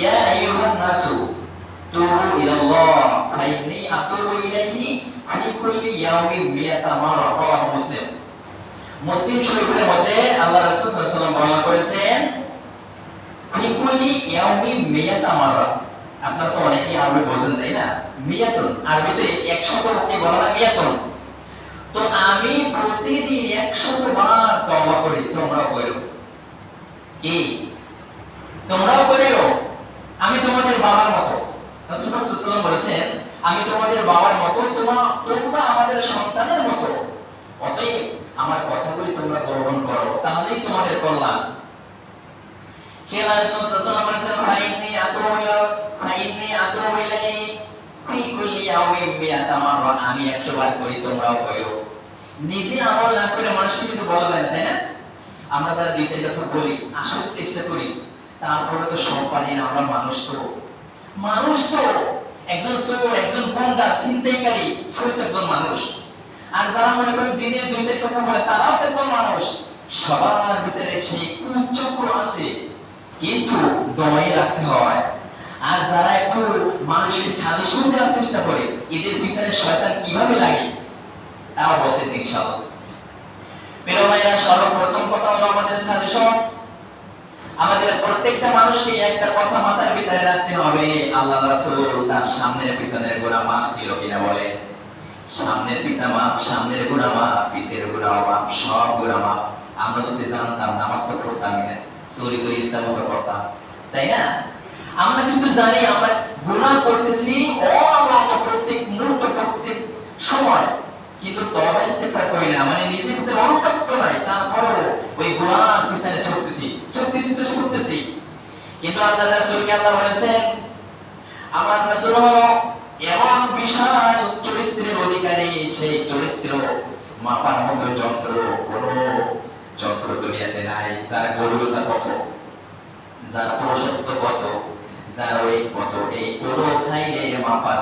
ইয়া আইয়ুহান নাসু তুবু ইলাল্লাহ ফাইন্নী আতুবু ইলাইহি ফি কুল্লি ইয়াউমিন মিয়াতা মাররা মুসলিম মুসলিম শরীফের মধ্যে আল্লাহ রাসূল সাল্লাল্লাহু বর্ণনা করেছেন, ফি কুল্লি ইয়াউমিন মিয়াতা মাররা। আপনারা তো অনেকেই আরবি বোঝেন, তাই না? মিয়াতুন, আরবিতে 100 কে বলা হয় মিয়াতুন। তো আমি প্রতিদিন 100 বার তওবা করি, তোমরাও করো। কি? আমি তোমাদের বাবার মতো। বলেছেন, আমি তোমাদের বাবার মতো তোমরা আমাদের সন্তানের মতো। অতএব আমার কথাগুলি তোমরা গ্রহণ করো, তাহলেই তোমাদের কল্যাণ। আমি করি, তোমরাও করো। নিজে আমল না করে মানুষকে কিন্তু বলা যায় না, তাই না? আমরা যারা তো বলি, আসলে চেষ্টা করি। তারপরে তো সব পারি না, আমরা মানুষ তো। মানুষ তো। একজন চোর, একজন গুন্ডা, ছিনতাইকারী ছোট একজন মানুষ। আর যারা মনে করেন দিনের দুই চার কথা বলে, তারাও তো একজন মানুষ। সবার ভিতরে সেই কুচক্র আছে। কিন্তু দমাই রাখতে হয়। আর যারা একটু মানুষের সাজেশন দেওয়ার চেষ্টা করে, এদের পিছনে শয়তান কীভাবে লাগে, তাও বলতেছি ইনশাআল্লাহ। প্রিয় ভাইরা, সর্বপ্রথম কথা হলো আমাদের সাজেশন আমাদের প্রত্যেকটা মানুষকে একটা কথা মাথার ভিতরে রাখতে হবে, আল্লাহ রাসূল তার সামনের পিছনের গোনা মাপ ছিল কিনা বলে সামনের পিছা মাপ, সামনের গোনা মাপ, পিছের গোনা মাপ, সব গোনা মাপ। আমরা যদি জানতাম, নামাজ তো পড়তাম না, চুরি তো ইচ্ছা মতো করতাম, তাই না? আমরা কিন্তু জানি, আমরা গুণা করতেছি অনবরত প্রত্যেক মুহূর্ত, প্রত্যেক সময়। কিন্তু তবে ইস্তেগফার করি না মানে নিজের ভিতরে অনুতপ্ত নাই, তারপরেও ওই গুনার পিছনে ছুটতেছি। তো ছুটতেছি কিন্তু আল্লাহ রাসূলকে আল্লাহ বলেছেন, আমার রাসূল এমন বিশাল চরিত্রের অধিকারী, সেই চরিত্র মাপার মতো যন্ত্র কোন যন্ত্র দুনিয়াতে নাই। যার গভীরতা কত, যার প্রশস্ত কত, যার ওই কত, এই কোন সাইডে মাপার